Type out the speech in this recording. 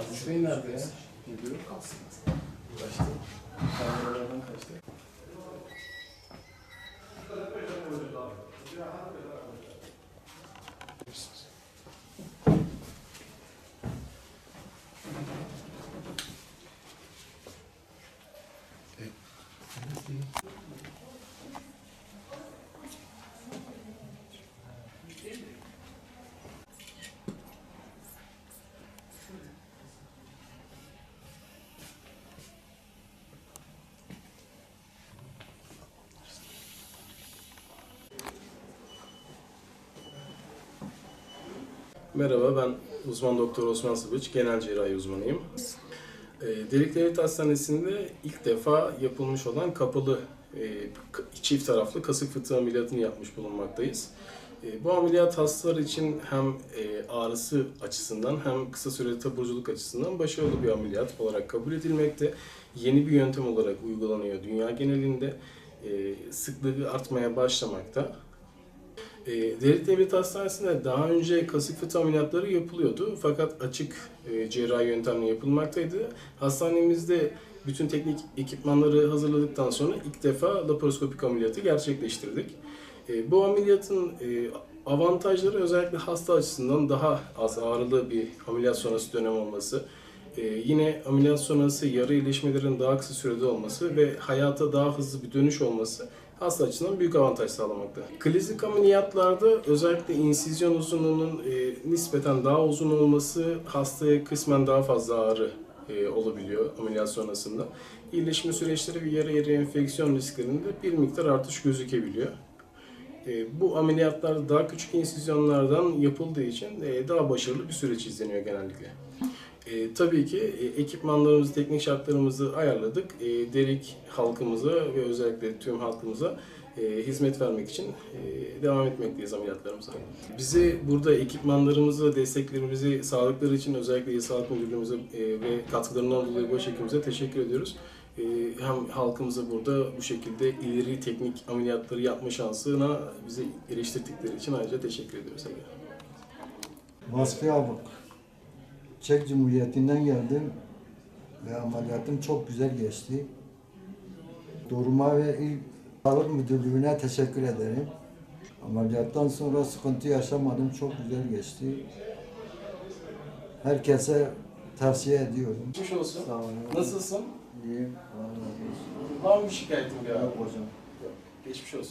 Aziz Bey nerede ya? Gidiyor. Kaçtı. Kameralardan Merhaba, ben uzman doktor Osman Sıbıç, genel cerrahi uzmanıyım. E, Delik Devlet Hastanesi'nde ilk defa yapılmış olan kapalı e, çift taraflı kasık fıtığı ameliyatını yapmış bulunmaktayız. E, bu ameliyat hastalar için hem e, ağrısı açısından hem kısa süreli taburculuk açısından başarılı bir ameliyat olarak kabul edilmekte. Yeni bir yöntem olarak uygulanıyor dünya genelinde. E, sıklığı artmaya başlamakta. E, Devlet Devlet Hastanesi'nde daha önce kasık fıtığı ameliyatları yapılıyordu fakat açık e, cerrahi yöntemle yapılmaktaydı. Hastanemizde bütün teknik ekipmanları hazırladıktan sonra ilk defa laparoskopik ameliyatı gerçekleştirdik. E, bu ameliyatın e, avantajları özellikle hasta açısından daha az ağrılı bir ameliyat sonrası dönem olması, e, yine ameliyat sonrası yara iyileşmelerin daha kısa sürede olması ve hayata daha hızlı bir dönüş olması hasta açısından büyük avantaj sağlamakta. Klasik ameliyatlarda özellikle insizyon uzunluğunun e, nispeten daha uzun olması hastaya kısmen daha fazla ağrı e, olabiliyor ameliyat sonrasında. İyileşme süreçleri ve yara yeri enfeksiyon risklerinde bir miktar artış gözükebiliyor. E, bu ameliyatlar daha küçük insizyonlardan yapıldığı için e, daha başarılı bir süreç izleniyor genellikle. E, tabii ki e, ekipmanlarımızı, teknik şartlarımızı ayarladık. E, derik halkımıza ve özellikle tüm halkımıza e, hizmet vermek için e, devam etmekteyiz ameliyatlarımıza. Bizi burada ekipmanlarımızı, desteklerimizi sağlıkları için özellikle İl Sağlık Müdürlüğümüze e, ve katkılarından dolayı başhekimimize teşekkür ediyoruz. E, hem halkımıza burada bu şekilde ileri teknik ameliyatları yapma şansına bizi eleştirdikleri için ayrıca teşekkür ediyoruz. Vasfi Abuk. Çek Cumhuriyeti'nden geldim ve ameliyatım çok güzel geçti. Doğruma ve İl Sağlık Müdürlüğü'ne teşekkür ederim. Ameliyattan sonra sıkıntı yaşamadım, çok güzel geçti. Herkese tavsiye ediyorum. Geçmiş olsun. Sağ olun. Nasılsın? İyiyim. Var mı bir şikayetin bir? Yok hocam. Geçmiş olsun.